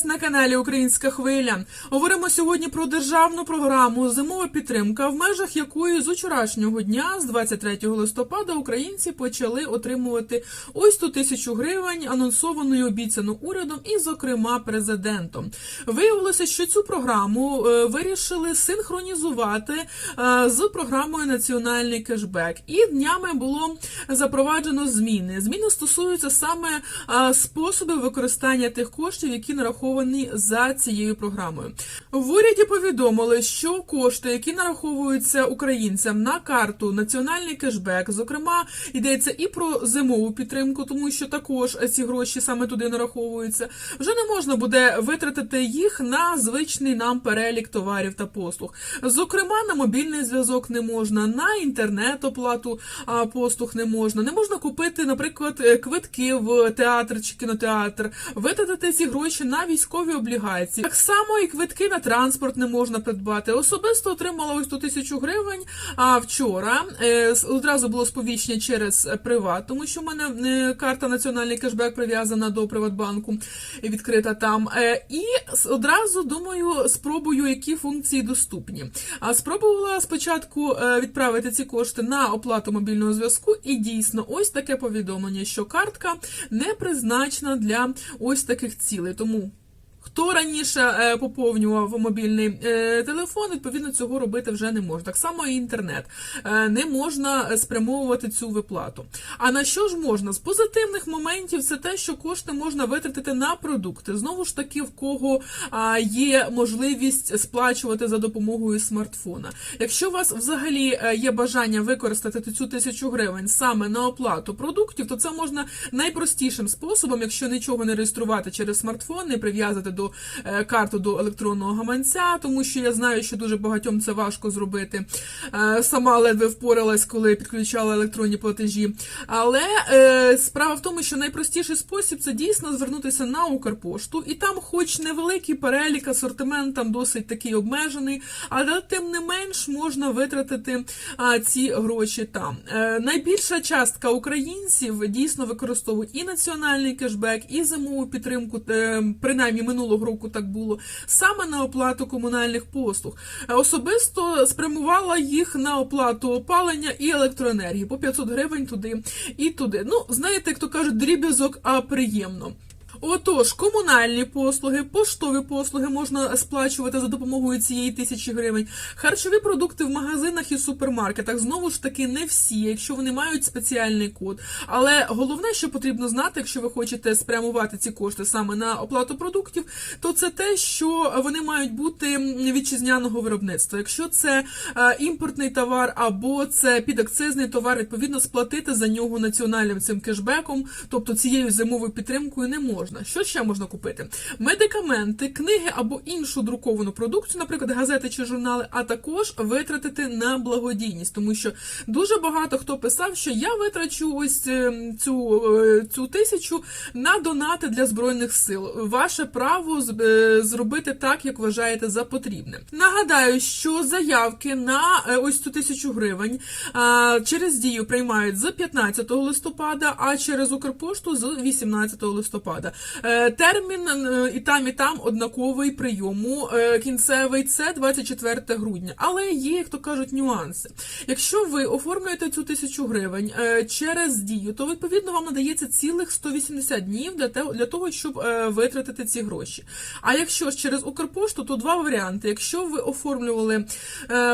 вас на каналі Українська Хвиля. Говоримо сьогодні про державну програму Зимова підтримка, в межах якої з учорашнього дня, з 23 листопада, українці почали отримувати ось ту тисячу гривень, анонсованою обіцяну урядом і, зокрема, президентом. Виявилося, що цю програму е, вирішили синхронізувати е, з програмою Національний кешбек. І днями було запроваджено зміни. Зміни стосуються саме е, способів використання тих коштів, які нараховані за цією програмою. В уряді повідомили, що кошти, які нараховуються українцям на карту Національний кешбек, зокрема йдеться і про зимову підтримку, тому що також ці гроші саме туди нараховуються. Вже не можна буде витратити їх на звичний нам перелік товарів та послуг. Зокрема, на мобільний зв'язок не можна, на інтернет-оплату послуг не можна. Не можна купити, наприклад, квитки в театр чи кінотеатр, витратити ці гроші на військові облігації. Так само і квитки на транспорт не можна придбати. Особисто отримала ось ту тисячу гривень. А вчора е, одразу було сповіщення через приват, тому що в мене е, карта національний кешбек прив'язана до Приватбанку відкрита там. Е, І одразу думаю, спробую, які функції доступні. А спробувала спочатку відправити ці кошти на оплату мобільного зв'язку, і дійсно, ось таке повідомлення, що картка не призначена для ось таких цілей. Тому Хто раніше е, поповнював мобільний е, телефон, відповідно цього робити вже не може. Так само і інтернет Е, не можна спрямовувати цю виплату. А на що ж можна? З позитивних моментів це те, що кошти можна витратити на продукти. Знову ж таки, в кого є можливість сплачувати за допомогою смартфона. Якщо у вас взагалі є бажання використати цю тисячу гривень саме на оплату продуктів, то це можна найпростішим способом, якщо нічого не реєструвати через смартфон, не прив'язати до е, карту до електронного гаманця, тому що я знаю, що дуже багатьом це важко зробити. Е, Сама ледве впоралась, коли підключала електронні платежі. Але е, справа в тому, що найпростіший спосіб це дійсно звернутися на Укрпошту, і там, хоч невеликий перелік, асортимент там досить такий обмежений, але тим не менш можна витратити ці гроші там. Найбільша частка українців дійсно використовують і національний кешбек, і зимову підтримку, е, принаймні минулого року так було, саме на оплату комунальних послуг. Е, Особисто спрямувала їх на оплату опалення і електроенергії по 500 гривень туди і туди. Ну, знаєте, як то кажуть, дріб'язок, а приємно. Отож, комунальні послуги, поштові послуги можна сплачувати за допомогою цієї тисячі гривень. Харчові продукти в магазинах і супермаркетах знову ж таки не всі, якщо вони мають спеціальний код. Але головне, що потрібно знати, якщо ви хочете спрямувати ці кошти саме на оплату продуктів, то це те, що вони мають бути вітчизняного виробництва. Якщо це е, імпортний товар або це підакцизний товар, відповідно сплатити за нього національним цим кешбеком, тобто цією зимовою підтримкою не можна. Що ще можна купити? Медикаменти, книги або іншу друковану продукцію, наприклад, газети чи журнали, а також витратити на благодійність, тому що дуже багато хто писав, що я витрачу ось е, цю, е, цю тисячу на донати для збройних сил. Ваше право е, зробити так, як вважаєте за потрібне. Нагадаю, що заявки на ось цю тисячу гривень через дію приймають з 15 листопада, а через Укрпошту з 18 листопада. Е, Термін е, і там, і там однаковий прийому. Е, Кінцевий це 24 грудня. Але є, як то кажуть, нюанси. Якщо ви оформлюєте цю тисячу гривень через дію, то відповідно вам надається цілих 180 днів для того, щоб витратити ці гроші. А якщо ж через Укрпошту, то два варіанти. Якщо ви оформлювали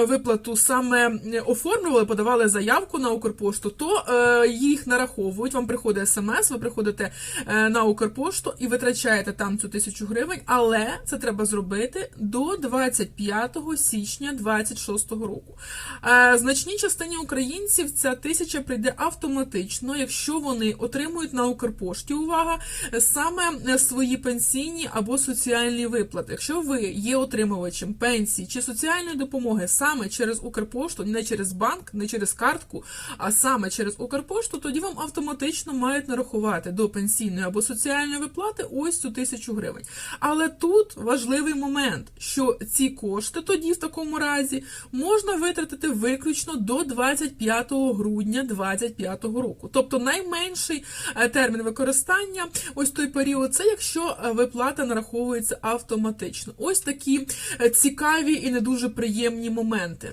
виплату саме оформлювали, подавали заявку на Укрпошту, то їх нараховують. Вам приходить смс, ви приходите на Укрпошту і витрачаєте там цю тисячу гривень, але це треба зробити до 25 січня 26 року. Е, значній частині українців ця тисяча прийде автоматично, якщо вони отримують на Укрпошті увага саме е, свої пенсійні або соціальні виплати. Якщо ви є отримувачем пенсії чи соціальної допомоги саме через Укрпошту, не через банк, не через картку, а саме через Укрпошту, тоді вам автоматично мають нарахувати до пенсійної або соціальної виплати ось цю тисячу гривень. Але тут важливий момент, що ці кошти тоді в такому разі можна витратити виключно до 25 грудня 2025 року. Тобто найменший е, термін використання, ось той період, це якщо е, виплата нараховується автоматично. Ось такі е, цікаві і не дуже приємні моменти.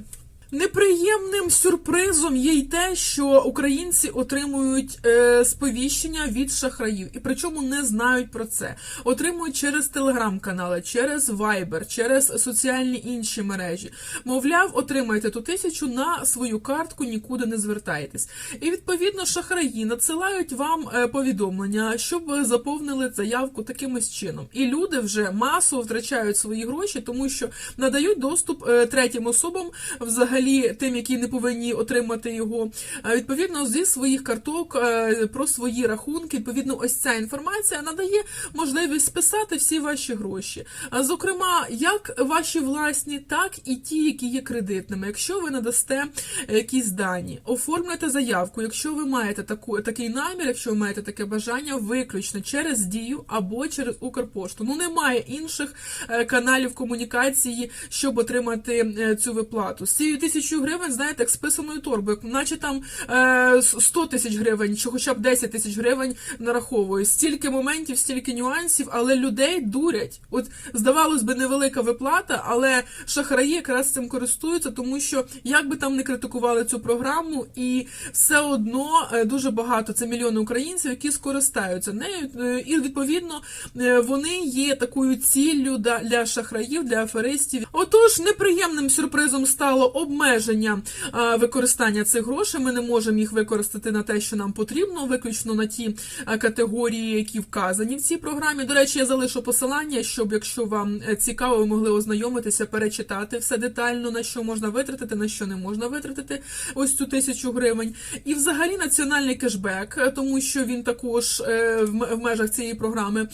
Неприємним сюрпризом є й те, що українці отримують е, сповіщення від шахраїв, і причому не знають про це. Отримують через телеграм-канали, через Viber, через соціальні інші мережі. Мовляв, отримайте ту тисячу на свою картку, нікуди не звертайтесь. І відповідно шахраї надсилають вам е, повідомлення, щоб заповнили заявку такимось чином. І люди вже масово втрачають свої гроші, тому що надають доступ е, третім особам взагалі тим, які не повинні отримати його, відповідно зі своїх карток е, про свої рахунки. Відповідно, ось ця інформація надає можливість списати всі ваші гроші. Зокрема, як ваші власні, так і ті, які є кредитними. Якщо ви надасте якісь дані, оформлюйте заявку. Якщо ви маєте таку такий намір, якщо ви маєте таке бажання, виключно через дію або через Укрпошту. Ну немає інших е, каналів комунікації, щоб отримати е, цю виплату. З цією тисячою гривень, знаєте, як з писаною торбою, наче там е, 100 тисяч гривень, чи хоча б 10 тисяч гривень нараховують. Стільки моментів, стільки нюансів, але людей дурять. От здавалось би, невелика виплата, але шахраї якраз цим користуються, тому що як би там не критикували цю програму, і все одно е, дуже багато це мільйони українців, які скористаються нею, е, і відповідно е, вони є такою ціллю для шахраїв, для аферистів. Отож, неприємним сюрпризом стало обмеження е, використання цих грошей. Ми не можемо їх використати на те, що нам потрібно, виключно на ті е, категорії, які вказані в цій програмі. До речі, я залишу посилання, щоб якщо вам е, цікаво, ви могли ознайомитися, перечитати все детально, на що можна витратити, на що не можна витратити ось цю тисячу гривень. І взагалі національний кешбек, тому що він також в межах цієї програми.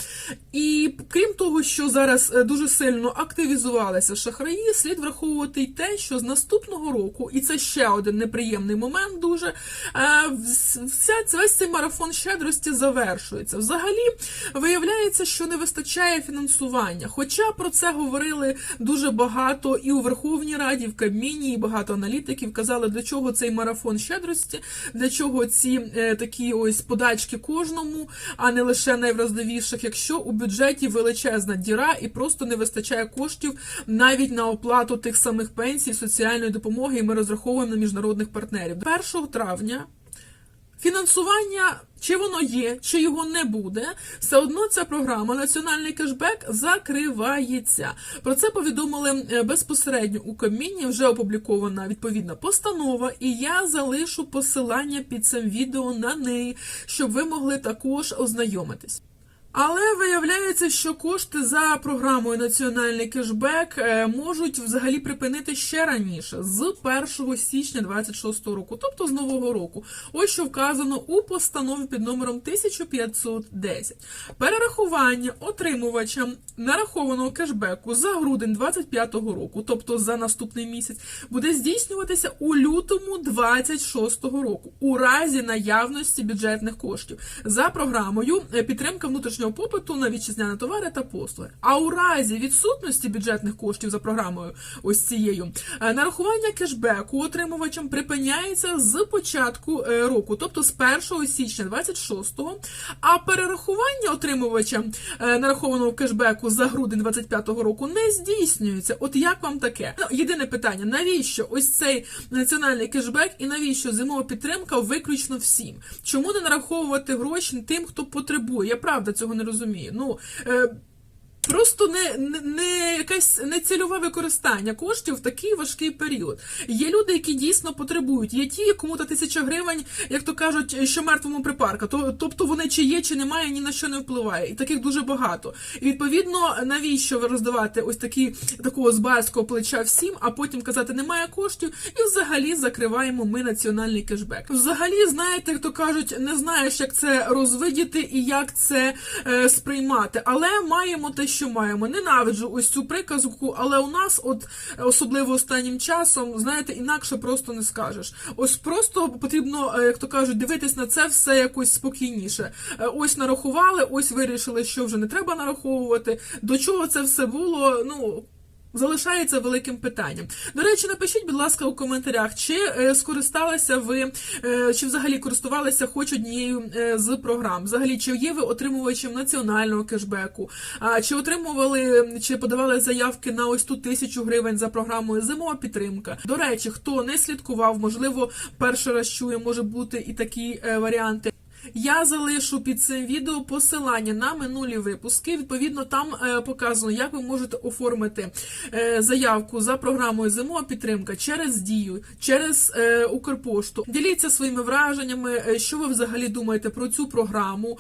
І крім того, що зараз дуже сильно активізувалися шахраї, слід враховувати й те, що з наступного року, і це ще один неприємний момент, дуже е, вся весь цей марафон щедрості завершується. Взагалі виявляється, що не вистачає фінансування. Хоча про це говорили дуже багато і у Верховній Раді, в Кабміні, і багато аналітиків казали, для чого цей марафон щедрості, для чого ці е, такі ось подачки кожному, а не лише найвразливіших, якщо у бюджеті величезна діра і просто не вистачає коштів навіть на оплату тих самих пенсій, соціальної допомоги, і ми розраховуємо на міжнародних партнерів. 1 травня Фінансування, чи воно є, чи його не буде, все одно ця програма Національний кешбек закривається. Про це повідомили е, безпосередньо у Кабміні. Вже опублікована відповідна постанова, і я залишу посилання під цим відео на неї, щоб ви могли також ознайомитись. Але виявляється, що кошти за програмою Національний кешбек е, можуть взагалі припинити ще раніше, з 1 січня 26 року, тобто з нового року. Ось що вказано у постанові під номером 1510. Перерахування отримувачам нарахованого кешбеку за грудень 25 року, тобто за наступний місяць, буде здійснюватися у лютому 26 року, у разі наявності бюджетних коштів за програмою е, підтримка внутрішнього попиту на вітчизняні товари та послуги. А у разі відсутності бюджетних коштів за програмою ось цією е, нарахування кешбеку отримувачам припиняється з початку е, року, тобто з 1 січня 26-го, а перерахування отримувачам е, нарахованого кешбеку за грудень 25-го року не здійснюється. От як вам таке? Ну, єдине питання: навіщо ось цей національний кешбек і навіщо зимова підтримка виключно всім? Чому не нараховувати гроші тим, хто потребує? Я правда цього не розумію. Ну е, Просто не, не, якесь нецільове використання коштів в такий важкий період. Є люди, які дійсно потребують. Є ті, кому та тисяча гривень, як то кажуть, що мертвому припарка. То, тобто вони чи є, чи немає, ні на що не впливає. І таких дуже багато. І відповідно, навіщо ви роздавати ось такі такого з барського плеча всім, а потім казати немає коштів, і взагалі закриваємо ми національний кешбек. Взагалі, знаєте, як то кажуть, не знаєш, як це розвидіти і як це е, сприймати, але маємо те, що маємо. Ненавиджу ось цю приказку, але у нас, от особливо останнім часом, знаєте, інакше просто не скажеш. Ось просто потрібно, е, як то кажуть, дивитись на це все якось спокійніше. Е, Ось нарахували, ось вирішили, що вже не треба нараховувати. До чого це все було? Ну. Залишається великим питанням. До речі, напишіть, будь ласка, у коментарях, чи е, скористалися ви, е, чи взагалі користувалися хоч однією е, з програм. Взагалі, чи є ви отримувачем національного кешбеку, чи отримували, чи подавали заявки на ось ту тисячу гривень за програмою Зимова підтримка. До речі, хто не слідкував, можливо, перший раз чує, може бути і такі варіанти. Я залишу під цим відео посилання на минулі випуски. Відповідно, там е, показано, як ви можете оформити е, заявку за програмою Зимова підтримка через дію, через е, Укрпошту. Діліться своїми враженнями, що ви взагалі думаєте про цю програму,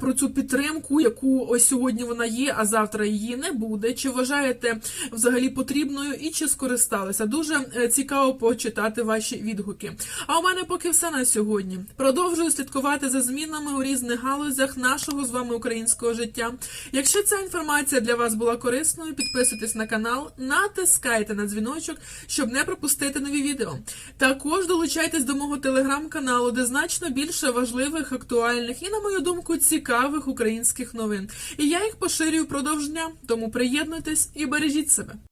про цю підтримку, яку ось сьогодні вона є, а завтра її не буде. Чи вважаєте взагалі потрібною і чи скористалися? Дуже цікаво почитати ваші відгуки. А у мене поки все на сьогодні. Продовжую слідкувати за змінами у різних галузях нашого з вами українського життя. Якщо ця інформація для вас була корисною, підписуйтесь на канал, натискайте на дзвіночок, щоб не пропустити нові відео. Також долучайтесь до мого телеграм-каналу, де значно більше важливих, актуальних і, на мою думку, цікавих українських новин. І я їх поширюю впродовж дня, тому приєднуйтесь і бережіть себе.